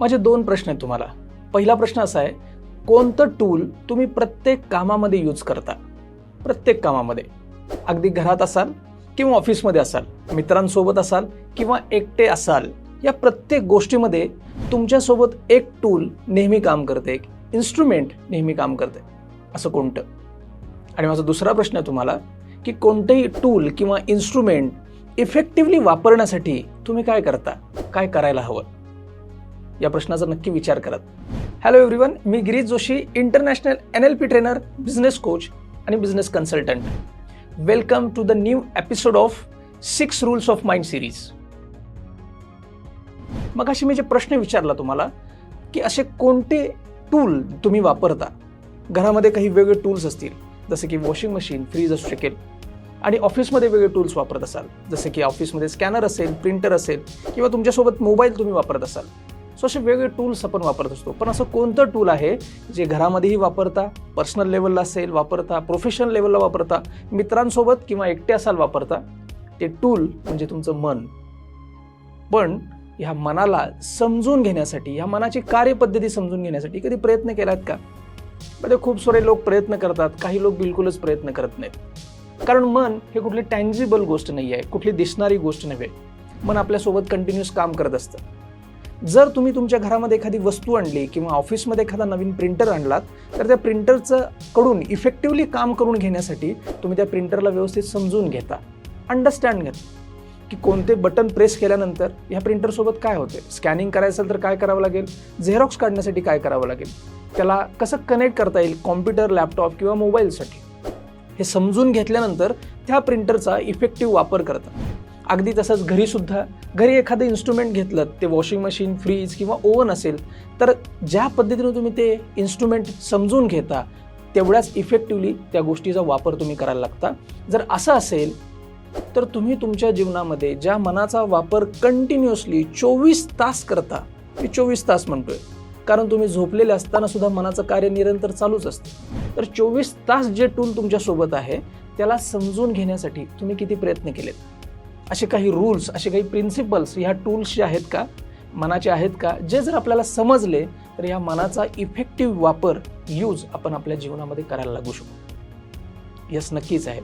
माझे दोन प्रश्न आहेत तुम्हाला. पहिला प्रश्न असा आहे कोणतं टूल तुम्ही प्रत्येक कामामध्ये यूज करता? प्रत्येक कामामध्ये. अगदी घरात असाल किंवा ऑफिसमध्ये असाल मित्रांसोबत असाल किंवा एकटे असाल या प्रत्येक गोष्टीमध्ये तुमच्यासोबत एक टूल नेहमी काम करते एक इन्स्ट्रुमेंट नेहमी काम करते. असं कोणतं? आणि माझा दुसरा प्रश्न आहे तुम्हाला की कोणतंही टूल किंवा इन्स्ट्रुमेंट इफेक्टिव्हली वापरण्यासाठी तुम्ही काय करता? काय करायला हवं? या प्रश्नाचा नक्की विचार करत. हॅलो एव्हरीवन मी Girish Joshi international N L P trainer business coach आणि business consultant welcome to the new episode of six rules of mind series मग अशी मी जे प्रश्न विचारला तुम्हाला की असे कोणते टूल तुम्ही वापरता? घरामध्ये काही वेगळे टूल्स असतील जसे की वॉशिंग मशीन फ्रीज असू शकेल आणि ऑफिसमध्ये वेगळे टूल्स वापरत असाल जसे की ऑफिसमध्ये स्कॅनर असेल प्रिंटर असेल किंवा तुमच्यासोबत मोबाईल तुम्ही वापरत असाल. सो असे वेगळे टूल्स आपण वापरत असतो. पण असं कोणतं टूल आहे जे घरामध्येही वापरता पर्सनल लेवलला असेल वापरता प्रोफेशनल लेवलला वापरता मित्रांसोबत किंवा एकटे असाल वापरता ते टूल म्हणजे तुमचं मन. पण ह्या मनाला समजून घेण्यासाठी ह्या मनाची कार्यपद्धती समजून घेण्यासाठी कधी प्रयत्न केलात का? म्हणजे खूप सारे लोक प्रयत्न करतात काही लोक बिलकुलच प्रयत्न करत नाहीत. कारण मन हे कुठली टँजिबल गोष्ट नाही आहे कुठली दिसणारी गोष्ट नव्हे. मन आपल्यासोबत कंटिन्युअस काम करत असतं. जर तुम्ही तुमच्या घरामध्ये एखादी वस्तू आणली किंवा ऑफिसमध्ये एखादा नवीन प्रिंटर आणलात तर त्या प्रिंटरचं कडून इफेक्टिव्हली काम करून घेण्यासाठी तुम्ही त्या प्रिंटरला व्यवस्थित समजून घेता. अंडरस्टँड घेता की कोणते बटन प्रेस केल्यानंतर ह्या प्रिंटरसोबत काय होते? स्कॅनिंग करायचं असेल तर काय करावं लागेल? झेरॉक्स काढण्यासाठी काय करावं लागेल? त्याला कसं कनेक्ट करता येईल कॉम्प्युटर लॅपटॉप किंवा मोबाईलसाठी हे समजून घेतल्यानंतर त्या प्रिंटरचा इफेक्टिव्ह वापर करतात अगदी तसंच घरीसुद्धा घरी एखादं इन्स्ट्रुमेंट घेतलं ते वॉशिंग मशीन फ्रीज किंवा ओव्हन असेल तर ज्या पद्धतीनं तुम्ही ते इन्स्ट्रुमेंट समजून घेता तेवढ्याच इफेक्टिव्हली त्या गोष्टीचा वापर तुम्ही करायला लागता. जर असं असेल तर तुम्ही तुमच्या जीवनामध्ये ज्या मनाचा वापर कंटिन्युअसली चोवीस तास करता मी चोवीस तास म्हणतोय कारण तुम्ही झोपलेले असताना सुद्धा मनाचं कार्य निरंतर चालूच असतं. तर चोवीस तास जे टूल तुमच्यासोबत आहे त्याला समजून घेण्यासाठी तुम्ही किती प्रयत्न केलेत? असे काही रूल्स असे काही प्रिन्सिपल्स ह्या टूल्सचे आहेत का मनाचे आहेत का जे जर आपल्याला समजले तर या मनाचा इफेक्टिव्ह वापर यूज आपण आपल्या जीवनामध्ये करायला लागू शकतो यस नक्कीच आहे.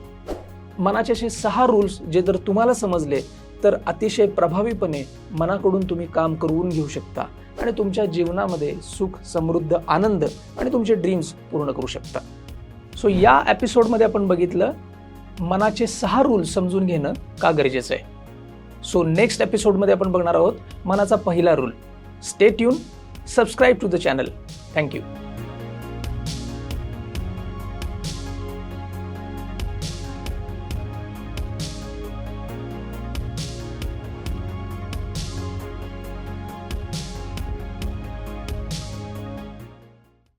मनाचे असे सहा रूल्स जे जर तुम्हाला समजले तर अतिशय प्रभावीपणे मनाकडून तुम्ही काम करून घेऊ शकता आणि तुमच्या जीवनामध्ये सुख समृद्ध आनंद आणि तुमचे ड्रीम्स पूर्ण करू शकता. सो या एपिसोडमध्ये आपण बघितलं मनाचे सहा रूल समजून घेणं का गरजेचं आहे? सो नेक्स्ट एपिसोडमध्ये आपण बघणार आहोत मनाचा पहिला rule stay tune subscribe to the channel thank you